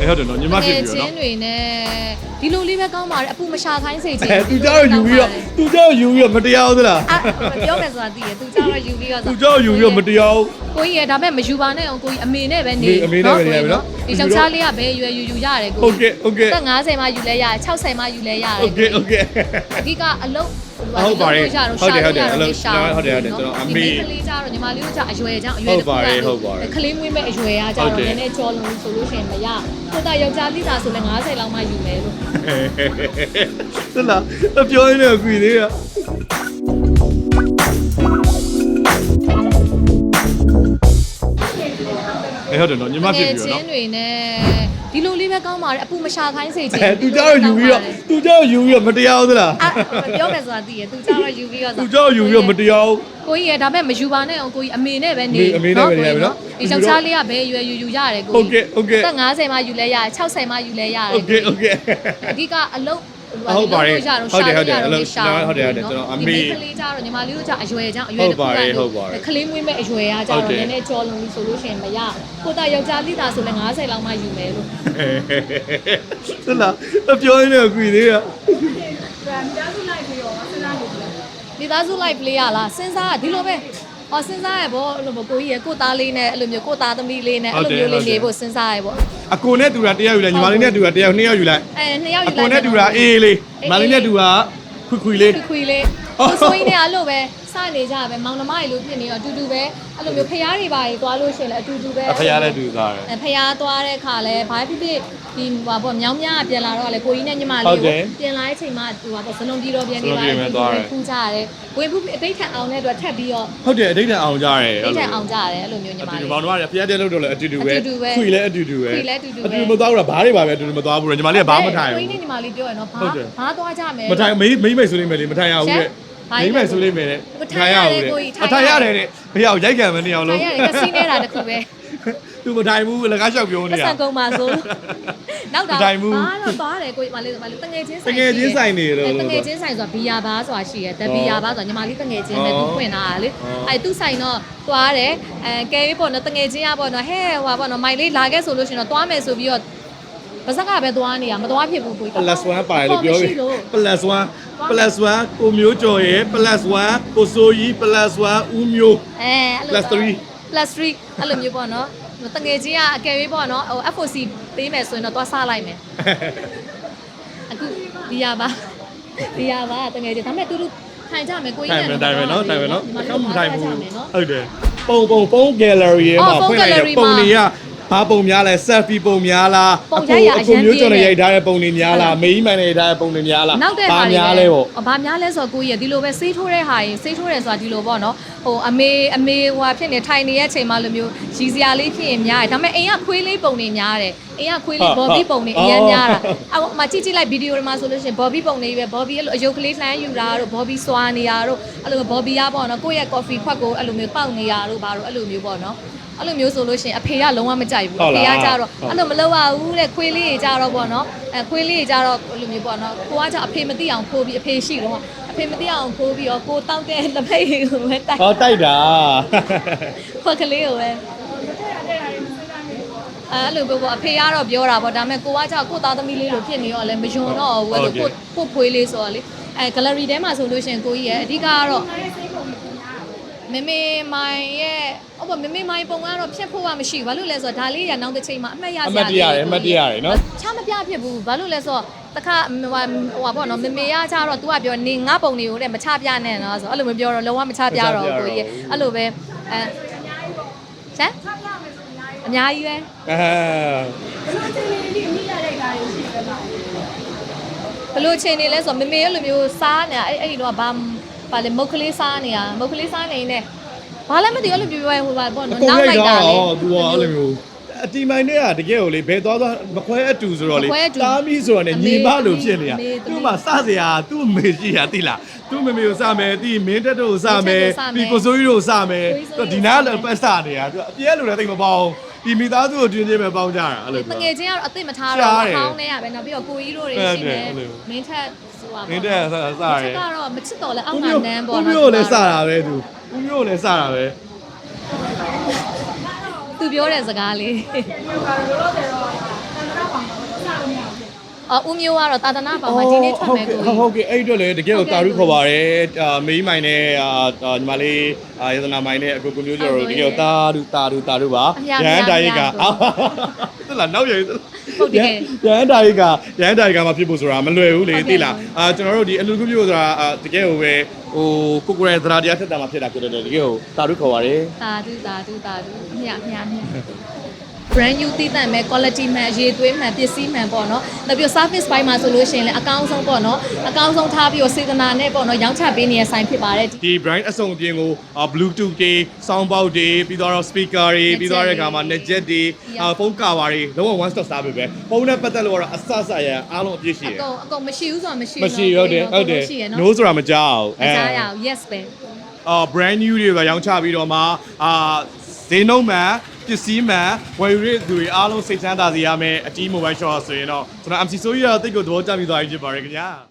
အဲဟုတ်တယ်နော်ညီမဖြစ် ငယ် ပြီ ချ နော် င်းတွေနဲ့ဒီလိုလေးပဲကောင်းပါတယ်အပူမရှာခိုင်းစေချင် အဲသူကြောက်ယူပြီးတော့သူကြောက်ယူပြီးတော့မတရားဘူးသလား အာပြောမယ်ဆိုတာသိရသူကြောက်တော့ယူပြီးတော့ သူကြောက်ယူပြီးတော့မတရားဘူး ကိုကြီးရဒါပေမဲ့မယူပါနဲ့အောင်ကိုကြီးအမေနဲ့ပဲနေ အမေနဲ့ပဲနေရပြီနော် ဒီယောက်ျားလေးကဘယ်ရွယ်ယူယူရတယ်ကို ဟုတ်ကဲ့ဟုတ်ကဲ့ တက်50မှယူလဲရတယ်60မှယူလဲရတယ် โอเคโอเค အဓိကအလုံး ဟုတ်ပါတယ်ရှာဟုတ်တယ်ဟုတ်တယ်ရှာအလုပ်ရှာဟုတ်တယ်ဟုတ်တယ်ကျွန်တော်အမေဒီကလေးကြတော့ညီမလေးတို့ကြအရွယ်ကြောင့်အရွယ်ဟုတ်ပါတယ်ဟုတ်ပါတယ်ကလေးမွေးမဲ့အရွယ်အားကြဟုတ်တော့တယ်နည်းနည်းကြောလုံးဆိုလို့ရှိရင်မရကိုတာယောက်ျားလေးသာဆိုလဲ90လောက်မှယူမယ်လို့သလားအပြောရင်းနဲ့ခွေသေးရအဲဟုတ်တယ်နော်ညီမဖြစ်ပြီချနော်င်းတွေနဲ့ ဒီလိုလေးပဲကောင်းပါတယ်အပူမရှာခိုင်းစေချင်အဲသူကြောက်ယူပြီးတော့သူကြောက်ယူပြီးတော့မတရားဘူးသလားပြောမယ်ဆိုတာသိရသူကြောက်တော့ယူပြီးတော့သူကြောက်ယူပြီးတော့မတရားဘူးကိုကြီးရဒါမဲ့မယူပါနဲ့အောင်ကိုကြီးအမေနဲ့ပဲနေအမေနဲ့ပဲနေနော်ဒီယောက်ျားလေးကဘယ်ရွယ်ယူယူရတယ်ကိုကြီးဟုတ်ကဲ့ဟုတ်ကဲ့50မှယူလဲရတယ်60မှယူလဲရတယ်ဟုတ်ကဲ့ဟုတ်ကဲ့အဓိကအလုံး ဟုတ်ပါတယ်ရှာတော့ဟုတ်တယ်ရှာဟုတ်တယ်လို့အလုပ်ရှာဟုတ်တယ်ဟုတ်တယ်ကျွန်တော်အမေဒီကလေးကြတော့ညီမလေးတို့ကြအရွယ်ကြောင့်အရွယ်ဟုတ်ပါတယ်တစ်ခုဟုတ်ပါတယ်ကလေးမွေးမဲ့အရွယ်အားကြဟုတ်တော့တယ်နည်းနည်းကြောလုံးလို့ဆိုလို့ရှိရင်မရကိုတာယောက်ျားလေးသာဆိုလဲ90လောက်မှယူမယ်လို့သလားအပြောရင်းနဲ့ခွေသေးရမိသားစု live လေးရလားစဉ်းစားဒီလိုပဲ အော်စဉ်းစားရပေါ့အဲ့လိုပေါ့ကိုကြီးရကိုသားလေးနဲ့အဲ့လိုမျိုးကိုသားသမီးလေးနဲ့အဲ့လိုမျိုးလေးနေဖို့စဉ်းစားရပေါ့အကိုနဲ့တူတာတယောက်ယူလိုက်ညီမလေးနဲ့တူတာတယောက်နှစ်ယောက်ယူလိုက်အဲနှစ်ယောက်အယူကိုလိုက်နဲ့တူတာအေးအေးလေးညီမလေးနဲ့တူတာခွေခွေလေးခွေလေးကိုဆိုင်းနဲ့အဲ့လိုပဲ စနေကြပဲမောင်နှမတွေလို့ဖြစ်နေတော့အတူတူပဲအဲ့လိုမျိုးဖျားတွေပါကြီးသွားလို့ရှိရင်လည်းအတူတူပဲအဖရားလည်းတူသားတယ်အဲဖျားသွားတဲ့ခါလဲဘာဖြစ်ဖြစ်ဒီဟိုပေါ့မြောင်းမြပြန်လာတော့လေကိုကြီးနဲ့ညီမဟုလေးတ်တယ်ကိုပြန်လာတဲ့အချိန်မှာဟိုပေါ့စလုံးကြီးတော့ပြန်နေစလုံးကြီးပြန်သွားတယ် ခူးကြရတယ်ဝေဖူးအတိတ်ထက်အောင်တဲ့အတွက်ထပ်ပြီးတော့ဟုတ်တယ်အတိတ်တန်အောင်ကြရတယ်အတိတ်ထက်အောင်ကြရတယ်အဲ့လိုမျိုးညီမအတူတူလေးမောင်တို့ကဖရားတဲ့လို့တော့လည်းအတူတူပဲအတူတူပဲခွေလည်းအတူတူပဲခွေလည်းအတူတူပဲ အတူတူမသွားဘူးလားဘားတွေပါပဲအတူတူမသွားဘူးလေညီမလေးကဘားမထိုင်ကိုဘူးကြီးနဲ့ညီမလေးပြောရနော်ဘာဟုတ်တယ် ဘာသွားကြမယ်မထိုင်မိမိမိတ်ဆိုလိမ့်မယ်လေမထိုင်ရဘူးရှတဲ့က် ဘာမိကြီးမိတ်ဆိုလိမ့်မယ်လေမထိုင်ရတယ်ကိုကြီးထိုအင်ထိုင်ရရတယ်တဲ့ဘယ်အောင်ရိုက်ခံမနေအောင်ထိုလို့င်ရတယ်ကစီနေတာတခုပဲသူမထိုင်ဘူးလက်ကားလျှောက်ပြောပတ်နေတာစံကုန်ပါဆိုနောက်တော့မထိုင်ဘူးဘာတော့သွားတယ်ကိုကြီးမလေးမလေးတငယ်ချင်းဆိုင်တငယ်ချင်းဆိုင်နေလို့အဲလို့တငယ်ချင်းဆိုင်ဆိုတာဘီယာဘာဆိုတာရှိရဲတဘီယာဘာဆိုတာညီမလေးတငယ်ချင်းပဲအော်သူဖွင့်တာလေအော်အဲသူဆိုင်တော့သွားတယ်အဲကဲပြီးပေါ့နော်တငယ်ချင်းရပေါ့နော်ဟဲ့ဟိုပါပေါ့နော်မိုင်လေးလာခဲ့ဆိုလို့ရှိရင်တော့သွားမယ်ဆိုပြီးတော့ ပါစကပဲသွားနေရမသွားဖြစ်ဘူးကိုကြီး plus 1ပါတယ်လို့ပြောပြီမရှိလို့ plus 1 plus 1ကိုမျိုးကျော်ရဲ့ plus 1ကိုစိုးကြီး plus 1ဦးမျိုး အဲအဲ့လို plus 3 plus 3အဲ့လိုမျိုးပေါ့နော်တငယ်ချင်းကအကယ်၍ပေါ့နော်ဟို FOC ပေးမယ်ဆိုရင်တော့သွားစားလိုက်မယ်အခုဒီရပါဒီရပါတငယ်ချင်းဒါပေမဲ့တူတူထိုင်ကြမယ်ကိုကြီးတိုင်နဲ့မယ်တိုင်မယ်နော်တိုင်မယ်နော်ဒီမှာတော့မတိုင်ဘူးသွားကြမယ်နော်ဟုတ်တယ်ပုံပုံပုံ gallery ရဲ့အော်မှာပုံဖွင့်လိုက် gallery တဲ့ပုံမှာတွေက ဘာပုံများလဲ selfie ပုံများလားပုံရိုက်ရအရမ်းမျိုးကျော်နဲ့ပြင်းတယ်ရိုက်ထားတဲ့ပုံတွေများလားမေးမှန်နဲ့ရိုက်ထားတဲ့ပုံတွေများလားနောက်တဲ့ဘာဟာတွေများလဲပေါ့အော်ဘာများလဲဆိုတော့ကိုကြီးရဒီလိုပဲဆေးထိုးတဲ့ဟာရင်ဆေးထိုးတယ်ဆိုတာဒီလိုပေါ့နော်ဟိုအမေအမေဟိုဟာဖြစ်နေထိုင်နေတဲ့အချိန်မှလိုမျိုးရီစရာလေးဖြစ်ရင်များတယ်ဒါပေမဲ့အိမ်ကခွေးလေးပုံတွေများတယ် အိမ်ကခွေးလေးဟာဘော်ဘီပုံတွေအရန်အော်များတာအော်မကြည့်ကြည့်လိုက်ဗီဒီယိုတွေမှာဆိုလို့ရှိရင်ဘော်ဘီပုံတွေပဲဘော်ဘီအဲ့လိုအယုတ်ကလေးလှမ်းယူတာတို့ဘော်ဘီစွာနေရတို့အဲ့လိုဘော်ဘီရပေါ့နော်ကိုယ့်ရဲ့ coffee ခွက်ကိုအဲ့လိုမျိုးတောက်နေရတို့ဘာတို့အဲ့လိုမျိုးပေါ့နော်အဲ့လိုမျိုးဆိုလို့ရှိရင်အဖေကလုံးဝမကြိုက်ဘူးဟုအတ်ဖေလားကကြတော့ဟုတ်အဲ့လိုမလုပ်ရဘူးတဲ့ခွေးလေးကြီးကြတော့ပေါ့နော်အဲခွေးလေးကြီးကြတော့အဲ့လိုမျိုးပေါ့နော်ကိုကကြအဖေမသိအောင်ခိုးပြီးအဖေရှိတော့အဖေမသိအောင်ခိုးပြီးတော့ကိုတောက်တဲ့လက်ဖက်ရည်ကိုပဲတိုက်ဟောတိုက်တာခွက်ကလေးကိုပဲ အဲ့လိုပဲပေါ့အဖေကတော့ပြောတာပေါ့ဒါပေမဲ့ကိုကကြောက်ကိုသားသမီးလေးလိုဖြစ်နေတော့လည်းမယွန်တော့ဘူးအဲ့လိုကိုကိုဖွေးလေးဆိုတော့လေအဲ gallery ထဲမှာဆိုလို့ရှိရင်ကိုကြီးရဲ့အဓိကကတော့မမေမိုင်ရဲ့ဟုတ်ပါမမေမိုင်ပုံကတော့ဖြတ်ဖို့ကမရှိဘူးဘာလို့လဲဆိုတော့ဒါလေးရနောက်တစ်ချိန်မှာအမှတ်ရစရာအမှတ်တရရတယ်အမှတ်တရရတယ်နော်ချမပြဖြစ်ဘူးဘာလို့လဲဆိုတော့တခါဟိုဟာဟိုဟာပေါ့နော်မမေရကြတော့ तू ကပြောနေငါပုံတွေကိုတဲ့မချပြနဲ့နော်ဆိုအဲ့လိုမပြောတော့လုံးဝမချပြတော့ကိုကြီးအဲ့လိုပဲအဲချမ်း အများကြီးပဲအဲဘလို့ချိန်နေလဲဆိုတော့မမေအဲ့လိုမျိုးစားနေတာအဲ့အဲ့ဒီတော့ဘာဘာလဲမုတ်ကလေးစားနေတာမုတ်ကလေးစားနေနေဘာလဲမသိဘူးအဲ့လိုပြောပြောဟိုပါပေါ့အနော်ကုန်နောက်ရိုလိုက်က်တာတာလေလေသူကအဲ့လိုမျိုးအတီမိုင်တွေကတကယ်ကိုလေဘယ်သွားသွားမခွဲအတူဆိုတော့လေမခွဲအတူတားမီဆိုတော့ねအမေညီမလိုဖြစ်နေတာအမေသမီးသူ့မှာစစရာသူ့မေရှိတာတိလားသူ့မမေကိုစမယ်တိမင်းတက်တို့ကိုစမယ်မင်းတက်တို့စမယ်ပြီးကိုစိုးကြီးတို့ကိုစမယ်ကိုကြီးစိုးကြီးသူဒီနားလည်းပတ်စနေတာသူအပြဲလိုလည်းတိတ်မပေါအောင် ဒီမိသားစုကိုတွင်ချင်းပဲပေါင်းကြတာအဲ့လိုတပြောငယ်ချင်းကတော့အသိမထားရှားတော့တယ်အဟောင်းနဲ့ရပဲနောက်ပြီးတော့ကိုကြီးတို့တွေဟုတ်ရှိတယ်နေအဲ့လို မင်းထက်ဆိုတာမင်းတက်စစမရင်းထယ်က်ကတော့မချစ်တော့လဲအောက်ဦးငါမျိုးနန်းပေါ့ဦးမျိုးကိုလည်းစတာပဲသူဦးမျိုးကိုလည်းစတာပဲသူပြောတဲ့စကားလေးဒီကတော့လောလောဆယ်တော့အော် ဦးမျိုးကတော့တာသနာပေါင်မှာဒီနေ့ထွက်မယ်ကိုဟုတ်ဟုတ်ကဲ့အဲ့အတွက်လည်းတကယ်ကိုတာရုခေါ်ပါတယ်အာမေးမိုင်နဲ့အာအာညီမလေးအာယသနာမိုင်နဲ့အကိုကိုမျိုးကျော်တို့တကယ်ကိုတာရုတာရုတာရုပါရဟန်းတိုင်းကအာသလားနောက်ရည်ရဟန်းတိုင်းကရဟန်းတိုင်းကမှဖြစ်ဖို့ဆိုတာမလွယ်ဘူးလေသိလားအာကျွန်တော်တို့ဒီအလူကူမျိုးဆိုတာတကယ်ကိုပဲဟိုကိုကိုရဲသရာတရားထက်တာမှဖြစ်တာဖြစ်တယ်တကယ်ကိုတာရုခေါ်ပါတယ်တာတူတာတူတာတူမြမြမြ brand new တည်တံ့မဲ့ quality မှန်ရေးသွေးမှန်ပစ္စည်းမှန်ပေါ့နော်။နောက်ပြီး service ဘိုင်းမှာဆိုလို့ရှိရင်လည်းအကောင်းဆုံးပေါ့နော်။အကောင်းဆုံးထားပြီးတော့စေတနာနဲ့ပေါ့နော်ရောင်းချပေးနေတဲ့ဆိုင်ဖြစ်ပါတယ်ဒီ brand အစုံအပြင်ကိုအာ bluetooth တွေ sound box တွေပြီးတော့ speaker တွေပြီးတော့တဲ့အခါမှာ net jet တွေအာဖုန်းကာပါတွေလုံးဝ one stop service ပဲဖုန်းနဲ့ပတ်သက်လို့ကတော့အဆအဆရန်အားလုံးအပြည့်ရှိ။တယ်အကုန်အကုန်မရှိဘူးဆိုတာမရှိမရှိဟုတ်တယ်ဟုတ်တယ်ရှိရ no နော်ဆိုတာမကြောက်။မစားရအောင် yes ပဲအာ brand new တွေပဲရောင်းချပြီးတော့မှအာဈေးနှုန်းမှန် ပစ္စည်းမှန်ဝယ်ယူရတဲ့သူတွေအားလုံးစိတ်ချမ်းသာစေရမယ်အတီး mobile shop ဆိုရင်တော့ကျွန်တော် MC ဆိုရတိတ်ကိုသဘောကျပြီးသွားပြီဖြစ်ပါတယ်ခင်ဗျာ